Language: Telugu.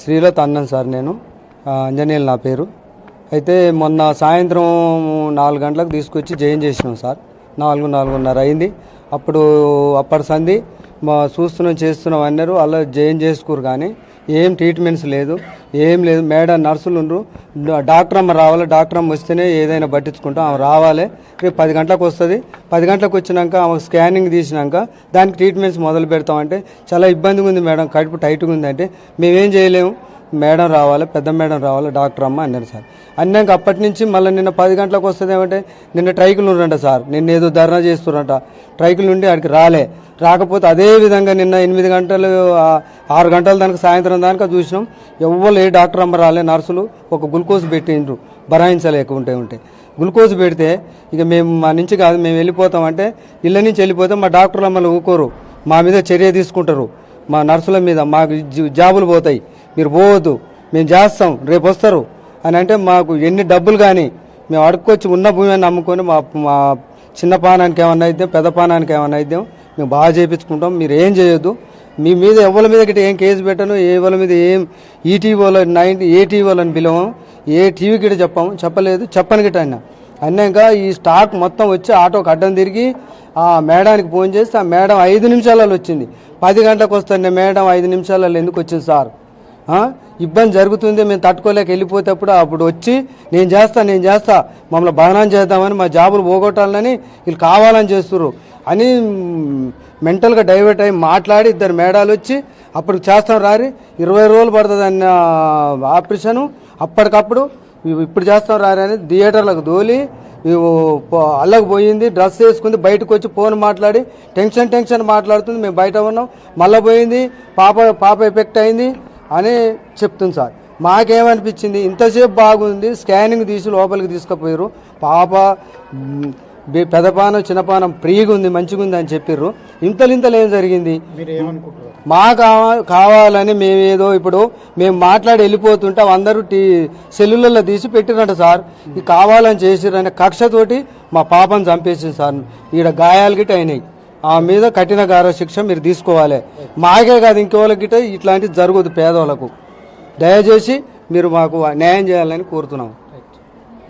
శ్రీలత అన్నాను సార్ నేను. అంజనీయులు నా పేరు. అయితే మొన్న సాయంత్రం నాలుగు గంటలకు తీసుకొచ్చి జైన్ చేసినాం సార్. నాలుగు నాలుగున్నర అయింది. అప్పుడు అప్పటి సంధి మా చూస్తున్నాం చేస్తున్నాం అన్నారు. అలా జైన్ చేసుకోరు కానీ ఏం ట్రీట్మెంట్స్ లేదు ఏం లేదు. మేడం నర్సులు ఉండరు. డాక్టర్ అమ్మ రావాలి డాక్టర్ అమ్మ వస్తేనే ఏదైనా పట్టించుకుంటాం. ఆమె రావాలి. రేపు పది గంటలకు వస్తుంది. పది గంటలకు వచ్చినాక ఆమె స్కానింగ్ తీసినాక దానికి ట్రీట్మెంట్స్ మొదలు పెడతామంటే చాలా ఇబ్బందిగా ఉంది మేడం. కడుపు టైట్గా ఉందంటే మేమేం చేయలేము. మేడం రావాలి పెద్ద మేడం రావాలి డాక్టర్ అమ్మ అన్నారు సార్. అన్నాక అప్పటి నుంచి మళ్ళీ నిన్న పది గంటలకు వస్తుంది ఏమంటే నిన్న ట్రైకులు ఉండంట సార్. నిన్న ఏదో ధర్నా చేస్తున్నట ట్రైకులు నుండి ఆడికి రాలే. రాకపోతే అదే విధంగా నిన్న ఎనిమిది గంటలు ఆరు గంటల దానికి సాయంత్రం దానికి చూసినాం. ఎవ్వరు ఏ డాక్టర్ అమ్మ రాలే నర్సులు ఒక గ్లూకోజ్ పెట్టిండ్రు. బరాయించలేక ఉంటే ఉంటే. గ్లూకోజ్ పెడితే ఇక మేము మా నుంచి కాదు మేము వెళ్ళిపోతాం అంటే ఇళ్ళ నుంచి వెళ్ళిపోతే మా డాక్టర్లు మమ్మల్ని ఊకోరు. మా మీద చర్య తీసుకుంటారు. మా నర్సుల మీద మాకు జీ- జాబులు పోతాయి. మీరు పోవద్దు. మేము చేస్తాం. రేపు వస్తారు. అని అంటే మాకు ఎన్ని డబ్బులు కానీ మేము అడుక్కొచ్చి ఉన్న భూమి నమ్ముకొని మా మా చిన్న పానానికి ఏమన్నా అయితే పెద్ద పానానికి ఏమన్నా అయితే మేము బాగా చేయించుకుంటాం మీరు ఏం చేయొద్దు. మీ మీద ఎవరి మీద గిట్ట ఏం కేసు పెట్టను ఏ వాళ్ళ మీద ఏం ఈటీవోలో నైన్ నైన్టీ ఏ టీవీలో పిలవము ఏ టీవీ గిట్ట చెప్పాము చెప్పలేదు. చెప్పని గిట్ట అన్న అన్నాక ఈ స్టాక్ మొత్తం వచ్చి ఆటోకి అడ్డం తిరిగి ఆ మేడానికి ఫోన్ చేస్తే ఆ మేడం ఐదు నిమిషాలలో వచ్చింది. పది గంటలకు వస్తాను మేడం ఐదు నిమిషాలలో ఎందుకు వచ్చింది సార్? ఇబ్బంది జరుగుతుంది మేము తట్టుకోలేక వెళ్ళిపోతేప్పుడు అప్పుడు వచ్చి నేను చేస్తా నేను చేస్తా మమ్మల్ని బదనాం చేద్దామని మా జాబులు పోగొట్టాలని వీళ్ళు కావాలని చేస్తున్నారు అని మెంటల్గా డైవర్ట్ అయ్యి మాట్లాడి ఇద్దరు మేడాలు వచ్చి అప్పుడు చేస్తాం రారి ఇరవై రోజులు పడుతుంది అన్న ఆపరేషను అప్పటికప్పుడు ఇప్పుడు చేస్తాం రారి అని థియేటర్లకు దోలి అల్లకపోయింది పోయింది డ్రెస్ వేసుకుంది బయటకు వచ్చి ఫోన్ మాట్లాడి టెన్షన్ టెన్షన్ మాట్లాడుతుంది మేము బయట ఉన్నాం. మళ్ళీ పోయింది పాప పాప ఎఫెక్ట్ అయింది అని చెప్తుంది సార్. మాకేమనిపించింది? ఇంతసేపు బాగుంది స్కానింగ్ తీసి లోపలికి తీసుకుపోయారు పాప పెదపానం చిన్నపానం ఫ్రీగా ఉంది మంచిగా ఉంది అని చెప్పారు ఇంతలు ఇంతలు ఏం జరిగింది? మా కావా- కావాలని మేమేదో ఇప్పుడు మేము మాట్లాడి వెళ్ళిపోతుంటే అందరూ టీ సెల్లులలో తీసి పెట్టిరంట సార్. ఇది కావాలని చేసిరనే కక్షతోటి మా పాపను చంపేసింది సార్. ఈడ గాయాలు గిట్ట అయినాయి. ఆ మీద కఠిన గార శిక్ష మీరు తీసుకోవాలి. మాకే కాదు ఇంకోళ్ళకి ఇట్లాంటివి జరగదు పేదవాళ్ళకు దయచేసి మీరు మాకు న్యాయం చేయాలని కోరుతున్నాం